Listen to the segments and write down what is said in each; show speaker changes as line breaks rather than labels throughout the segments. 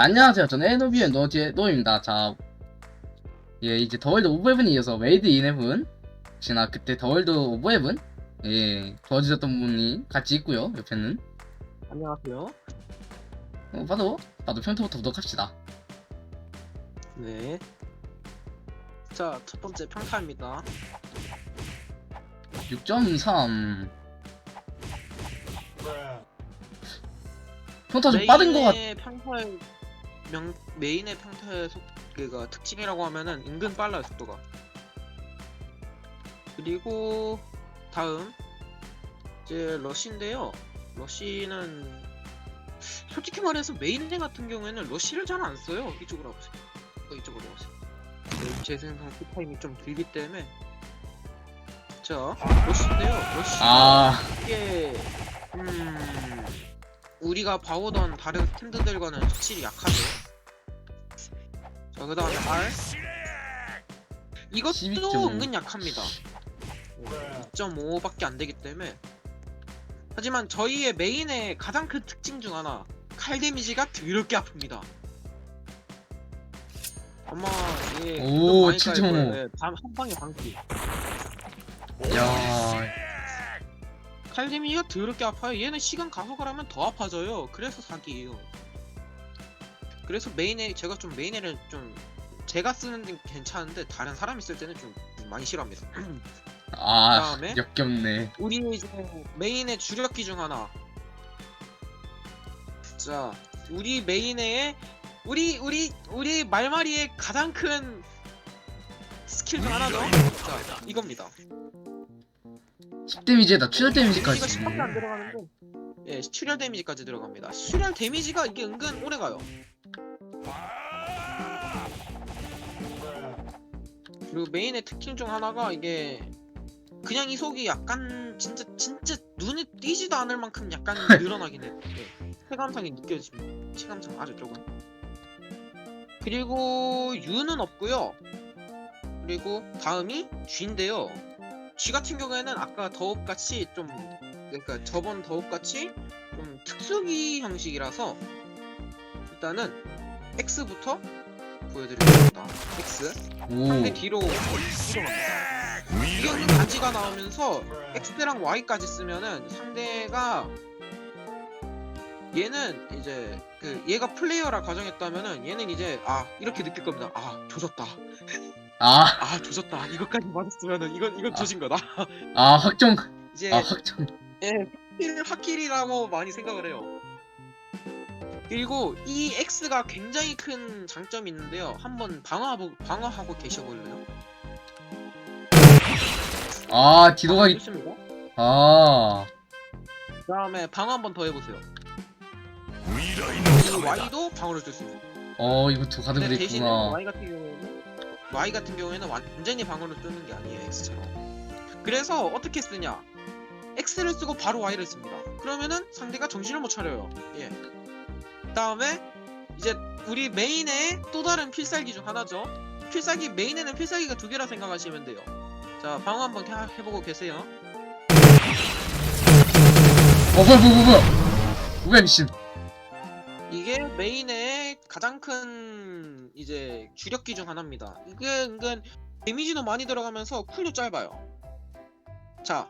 자, 안녕하세요. 저는 에노비의 노제, 노입니다. 자, 예, 이제 더월드 오브 헤븐에 이어서 웨이드 인 헤븐. 지나 그때 더월드 오브 헤븐? 예, 도와주셨던 분이 같이 있고요 옆에는.
안녕하세요.
어, 봐도, 봐도 평소부터 구독합시다.
네. 자, 첫 번째 평타입니다.
6.3. 평타 좀 빠른 것 같,
평타의 명 메인의 평타의 속 그가 특징이라고 하면은 은근 빨라요 속도가. 그리고 다음 이제 러시인데요. 러시는 솔직히 말해서 메인 같은 경우에는 러시를 잘 안 써요. 이쪽으로 와보세요. 어, 이쪽으로 오세요. 네, 재생산 타임이 좀 길기 때문에 자 러시인데요. 러시
아,
이게 음 우리가 봐오던 다른 스탠드들과는 확실히 약하죠. 자 그다음에 R 이것도
12.5.
은근 약합니다. 2.5밖에 안 되기 때문에 하지만 저희의 메인의 가장 큰 특징 중 하나 칼 데미지가 더럽게 아픕니다. 아마 예
오,
많이 깔
7.5.
거예요. 예, 한 방에 방기.
야,
칼 데미지가 더럽게 아파요. 얘는 시간 가속을 하면 더 아파져요. 그래서 사기예요. 그래서 메인에 제가 좀 메인에를 좀 제가 쓰는 데는 괜찮은데 다른 사람이 쓸 때는 좀 많이 싫어합니다.
아,
다음에?
역겹네.
우리 이제 메인의 주력기 중 하나. 자, 우리 메인의 우리 우리 우리 말마리의 가장 큰 스킬 중 하나죠. 자, 이겁니다.
10 데미지에다 출혈
데미지가
데미지까지.
10밖에 안 들어가는데 예 출혈 데미지까지 들어갑니다 출혈 데미지가 이게 은근 오래 가요 그리고 메인의 특징 중 하나가 이게 그냥 이속이 약간 진짜 진짜 눈에 띄지도 않을 만큼 약간 늘어나긴 예, 체감상이 느껴집니다. 체감상 아주 조금. 그리고 U는 없고요. 그리고 다음이 G인데요. G 같은 경우에는 아까 더욱같이 좀 그러니까 저번 더욱같이 좀 특수기 형식이라서 일단은 X부터 보여드리겠습니다. X
오,
뒤로. 이게 간지가 나오면서 X랑 Y까지 쓰면은 상대가 얘는 이제 그 얘가 플레이어라 가정했다면은 얘는 이제 아 이렇게 느낄 겁니다. 아 조졌다.
아,
아 조졌다. 이것까지 맞았으면은 이건 이건 조진 거다.
아, 확정,
이제
아, 확정.
예, hak킬이라고 많이 생각을 해요. 그리고 이 X가 굉장히 큰 장점이 있는데요. 한번 방어하고 방어하고 계셔볼래요?
아, 뒤로 가기,
좋습니다.
아,
그다음에 방어 한번 더 해보세요. 이 Y도 방어를 쓸수 있어요.
어, 이거 두
근데
가드들이
대신에
있구나.
Y 같은 경우에는 Y 같은 경우에는 완전히 방어를 쓰는 게 아니에요 X처럼. 그래서 어떻게 쓰냐? X를 쓰고 바로 Y를 씁니다. 그러면은 상대가 정신을 못 차려요. 예. 그다음에 이제 우리 메인의 또 다른 필살기 중 하나죠. 필살기 메인에는 필살기가 두 개라 생각하시면 돼요. 자 방어 한번 해- 해보고 계세요.
어, 뭐야, 뭐야, 뭐야. 뭐야, 미친.
이게 메인의 가장 큰 이제 주력기 중 하나입니다. 이게 은근 데미지도 많이 들어가면서 쿨도 짧아요. 자,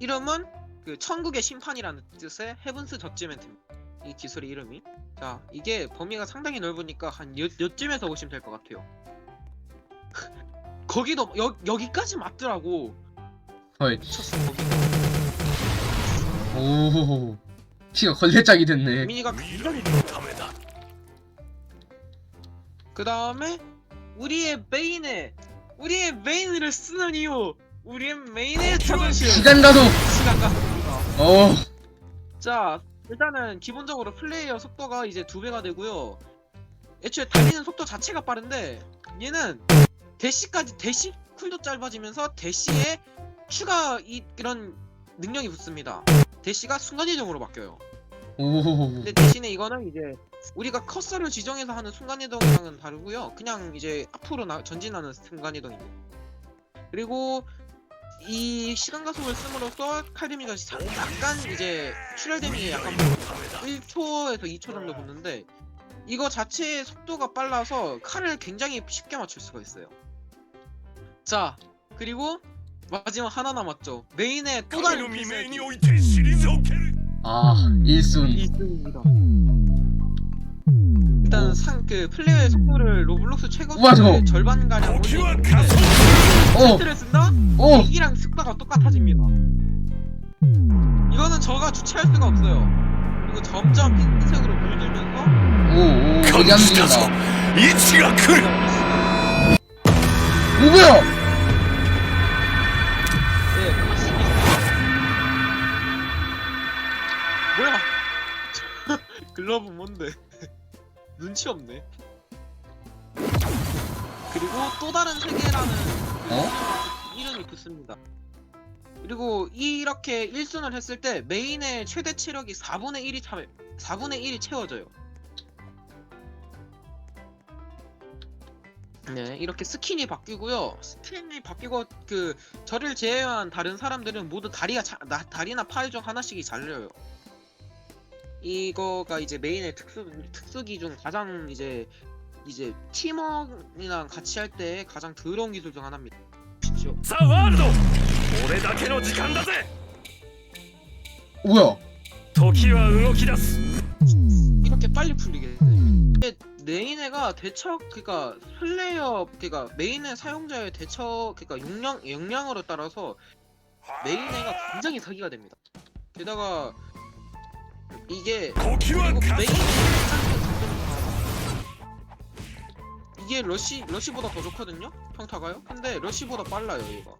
이름은 그 천국의 심판이라는 뜻의 헤븐스 저지멘트입니다. 이 기술의 이름이. 자, 이게 범위가 상당히 넓으니까 한 여, 여쯤에서 보시면 될 것 같아요. 거기도 여, 여기까지 맞더라고.
헐.
미쳤어 거기.
오, 피가 걸레짝이 됐네.
미니가 굉장히 그 다음에 우리의 메인에 우리의 메인을 쓰는 이유 우리의 메인의 자존심
시간 가속.
시간 가속입니다
어,
자 일단은 기본적으로 플레이어 속도가 이제 두 배가 되고요 애초에 달리는 속도 자체가 빠른데 얘는 대시까지 대시 쿨도 짧아지면서 대시에 추가 이, 이런 능력이 붙습니다 대시가 순간 이동으로 바뀌어요
오,
근데 대신에 이거는 이제 우리가 커서를 지정해서 하는 순간 이동이랑은 다르고요. 그냥 이제 앞으로 나, 전진하는 순간 이동입니다. 그리고 이 시간 가속을 쓰므로써 칼데미가 약간 이제 출혈됨이 약간 뭐 1초에서 2초 정도 붙는데 이거 자체의 속도가 빨라서 칼을 굉장히 쉽게 맞출 수가 있어요. 자 그리고 마지막 하나 남았죠. 메인의 또 다른 필살기.
아 일순.
일순입니다. 일단 상 그 플레이어의 속도를 로블록스 최고
우와, 저거.
속도의 절반 가량
時は
올리는데
加速
세트를 쓴다?
오!
이랑 속도가 똑같아집니다. 이거는 저가 주체할 수가 없어요. 그리고 점점 흰색으로 물들면서
오오 어디
感じたぞ
앉는다
位置が来る
오 뭐야
네, 가식이 뭐야? 글러브 뭔데? 눈치 없네. 그리고 또 다른 세계라는 그
어?
이름이 붙습니다. 그리고 이렇게 1순을 했을 때 메인의 최대 체력이 4분의 1이 차 4분의 1이 채워져요. 네, 이렇게 스킨이 바뀌고요. 스킨이 바뀌고 그 저를 제외한 다른 사람들은 모두 다리가 자, 나, 다리나 팔 중 하나씩이 잘려요. 이거가 이제 메인의 특수 특수기 중 가장 이제 이제 팀원이랑 같이 할 때 가장 더러운 기술 중 하나입니다.
그렇죠. 싸워도 올해 다 개로 시간다세.
뭐야?
도끼와 응어키다스.
이렇게 빨리 풀리게. 메인애가 대처 그니까 플레이어 그니까 메인의 사용자의 대처 그니까 용량 역량으로 따라서 메인애가 굉장히 사기가 됩니다. 게다가 뭐 이게 이게 러시 러시보다 더 좋거든요. 평타가요. 근데 러시보다 빨라요 이거.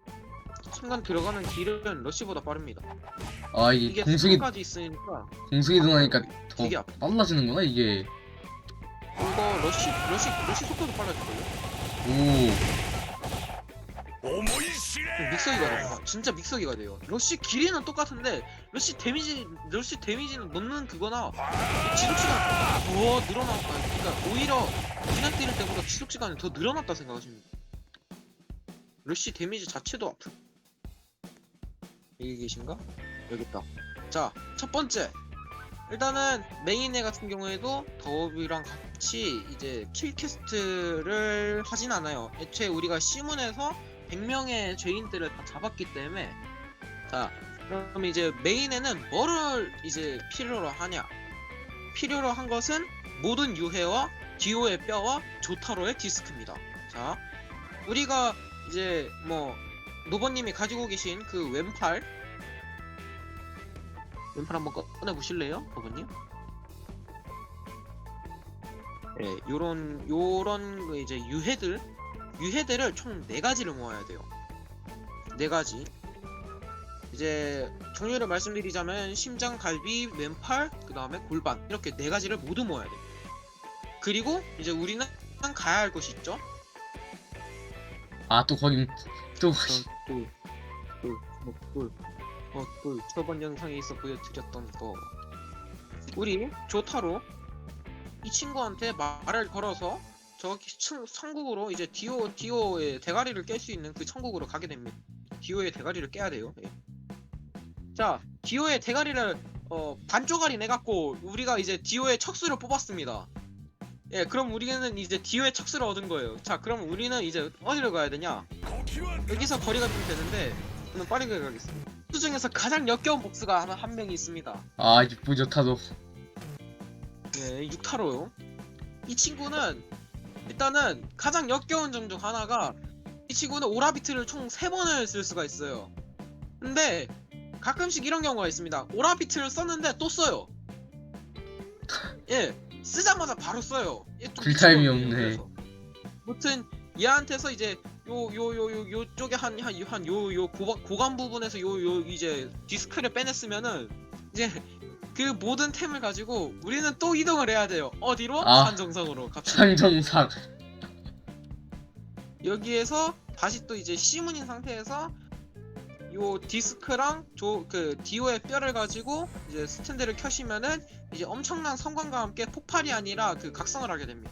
순간 들어가는 길은 러시보다 빠릅니다.
아 이게
이게
공승이
까지 있으니까
공승이 들어가니까 더
되게 아파.
빨라지는구나 이게.
이거 러시 러시 러시 속도도 빨라질걸요.
오.
重い
믹서기가 돼요. 진짜 믹서기가 돼요. 러시 길이는 똑같은데 러시 데미지 러시 데미지는 넣는 그거나 지속 시간 더 늘어났다. 그러니까 오히려 그냥 때릴 때보다 지속 시간이 더 늘어났다 생각하시면 돼요. 러시 데미지 자체도 아프. 여기 계신가? 여기 있다. 자, 첫 번째. 일단은 메인애 같은 경우에도 더업이랑 같이 이제 킬캐스트를 하진 않아요. 애초에 우리가 시문에서 100명의 죄인들을 다 잡았기 때문에 자 그럼 이제 메인에는 뭐를 이제 필요로 하냐 필요로 한 것은 모든 유해와 디오의 뼈와 조타로의 디스크입니다 자 우리가 이제 뭐 노버님이 가지고 계신 그 왼팔 왼팔 한번 꺼- 꺼내보실래요 노버님? 예, 요런 요런 그 이제 유해들 유해들을 총네 가지를 모아야 돼요. 네 가지. 이제 종류를 말씀드리자면 심장, 갈비, 왼팔, 그 다음에 골반 이렇게 네 가지를 모두 모아야 돼요. 그리고 이제 우리는 가야 할 곳이 있죠.
아 또 거기 또
어, 똘 저번 영상에서 보여드렸던 거 우리 조타로 이 친구한테 말을 걸어서 저기 층- 천국으로 이제 디오 디오의 대가리를 깰 수 있는 그 천국으로 가게 됩니다. 디오의 대가리를 깨야 돼요. 예. 자, 디오의 대가리를 어, 반쪽알이 내 갖고 우리가 이제 디오의 척수를 뽑았습니다. 예, 그럼 우리는 이제 디오의 척수를 얻은 거예요. 자, 그럼 우리는 이제 어디로 가야 되냐? 여기서 거리가 좀 되는데 저는 빠르게 가겠습니다. 수 중에서 가장 역겨운 복수가 하나 한 명이 있습니다.
아 이제 부조타도
네, 육타로요. 이 친구는 일단은 가장 역겨운 점 중 하나가 이 친구는 오라비트를 총세 번을 쓸 수가 있어요. 근데 가끔씩 이런 경우가 있습니다. 오라비트를 썼는데 또 써요. 예, 쓰자마자 바로 써요. 미치거든요,
없네.
아무튼 얘한테서 이제 요 요 요 요 요쪽에 한한한 요 요 고관 부분에서 요 요 이제 디스크를 빼냈으면은 이제 그 모든 템을 가지고 우리는 또 이동을 해야 돼요. 어디로?
아.
산정성으로 갑시다.
상정상
여기에서 다시 또 이제 시문인 상태에서 요 디스크랑 조 그 디오의 뼈를 가지고 이제 스탠드를 켜시면은 이제 엄청난 성광과 함께 폭발이 아니라 그 각성을 하게 됩니다.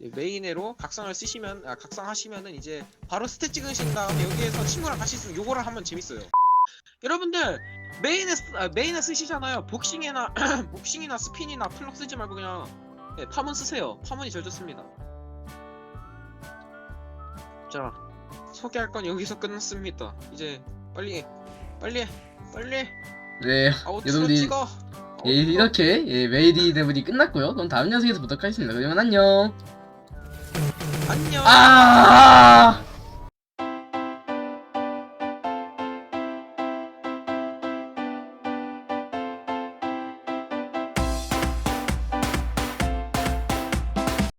예, 메인으로 각성을 쓰시면 아 각성하시면은 이제 바로 스탯 찍으신 다음에 여기에서 친구랑 같이 있으면 요거를 하면 재밌어요. 여러분들 메인에 쓰, 아, 메인에 쓰시잖아요. 복싱이나 복싱이나 스핀이나 플럭 쓰지 말고 그냥 예, 파문 쓰세요. 파문이 제일 좋습니다. 자 소개할 건 여기서 끝났습니다. 이제 빨리 빨리 빨리
네 여러분들이-
찍어.
예. 이렇게 예, 메이드 이네븐이 끝났고요 그럼 다음 영상에서 보도록 하겠습니다 그러면 안녕
안녕.
아